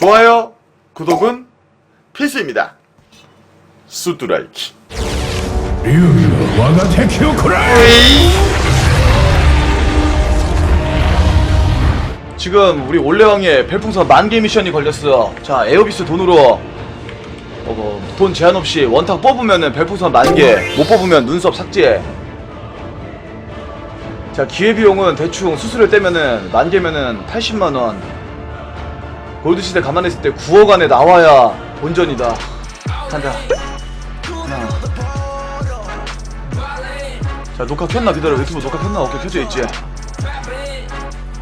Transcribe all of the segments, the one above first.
좋아요, 구독은 필수입니다. 수두라이키. 竜が我が敵を食らえ 지금 우리 올레왕의 별풍선 만개 미션이 걸렸어. 자, 에어비스 돈으로 어, 뭐, 돈 제한 없이 원탁 뽑으면은 별풍선 만 개, 못 뽑으면 눈썹 삭제. 자, 기회비용은 대충 수수료 떼면은 만 개면은 80만 원. 골드시대 감안했을 때 9억 안에 나와야 본전이다. 간다. 하나. 자, 녹화 켰나 기다려. 유튜브 녹화 켰나? 오케이 켜져 있지.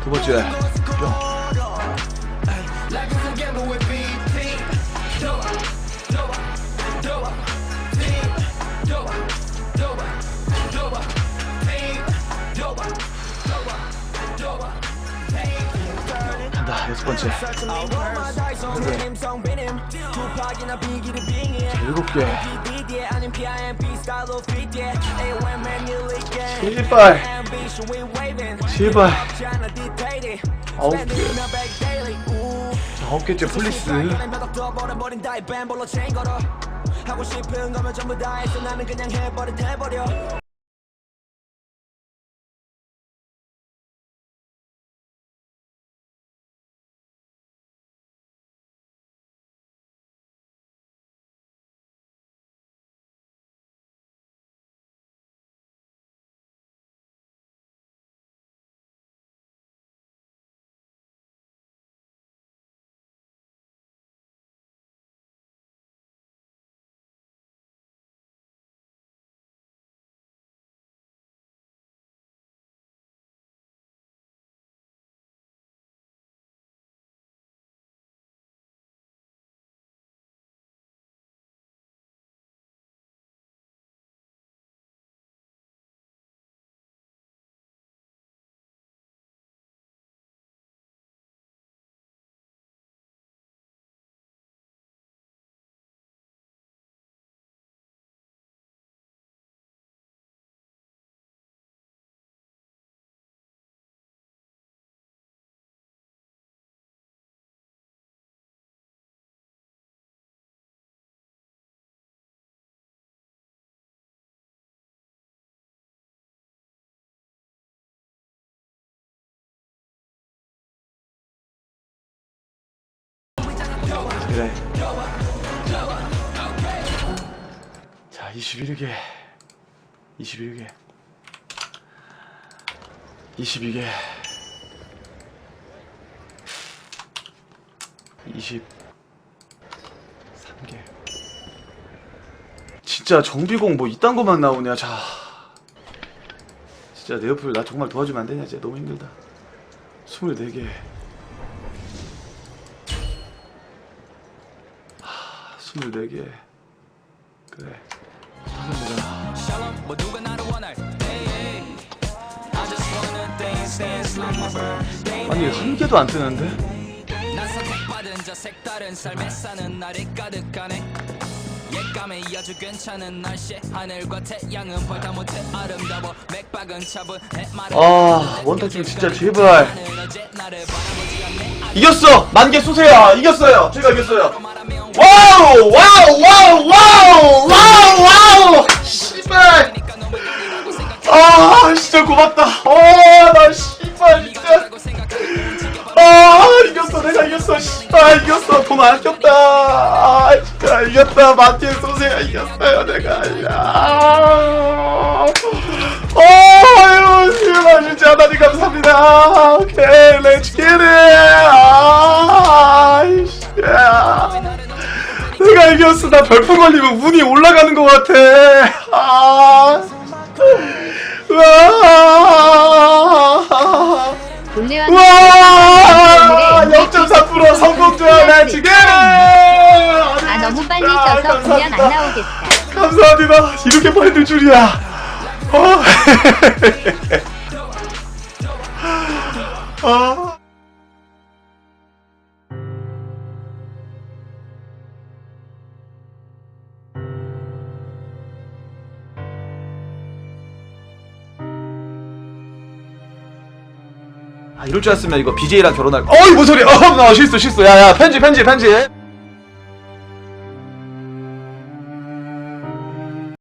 두 번째. 뿅. 간다. 여섯 번째. 자, 일곱 개. 제발 제발 아홉 개. 자, 아홉 개째 플리스. 하고 싶은 거면 전부 다 했어 나는 그냥 해버려 해버려 그래. 자 21개 21개 22개 23개 진짜 정비공 뭐 이딴 거만 나오냐 자. 진짜 내 옆을 나 정말 도와주면 안 되냐 진짜. 너무 힘들다. 24개 24개 그래. 아니 한 개도 안 뜨는데? 예감에 아주 괜찮은 날씨 하늘과 태양은 벌다 못해 아름다워 맥박은 차분해 아 원터치 진짜 제발. 이겼어! 만개 쏘세요! 이겼어요! 제가 이겼어요! 와우 와우 와우 와우 와우 와우. 씨발. 아 진짜 고맙다. 어나 씨발 진짜. 아 이겼어 내가 이겼어. 씨발 이겼어. 돈안 꼈다. 아 진짜 이겼다. 마티에 쏘세요 이겼어요 내가. 야. 어유 씨발 진짜 하나님 감사합니다 나 별풍 걸리면 운이 올라가는 것 같아 아와 오늘의 0.4% 성공 조합 렛츠 기릿 아 너무 빨리 쪄서 분량 안 나오겠다. 감사합니다. 이렇게 빨리 될 줄이야. 어. 아. 아 이럴 줄 알았으면 이거 BJ랑 결혼할 거. 어이 뭔 소리야? 어나 실수 실수. 야야 편지 편지 편지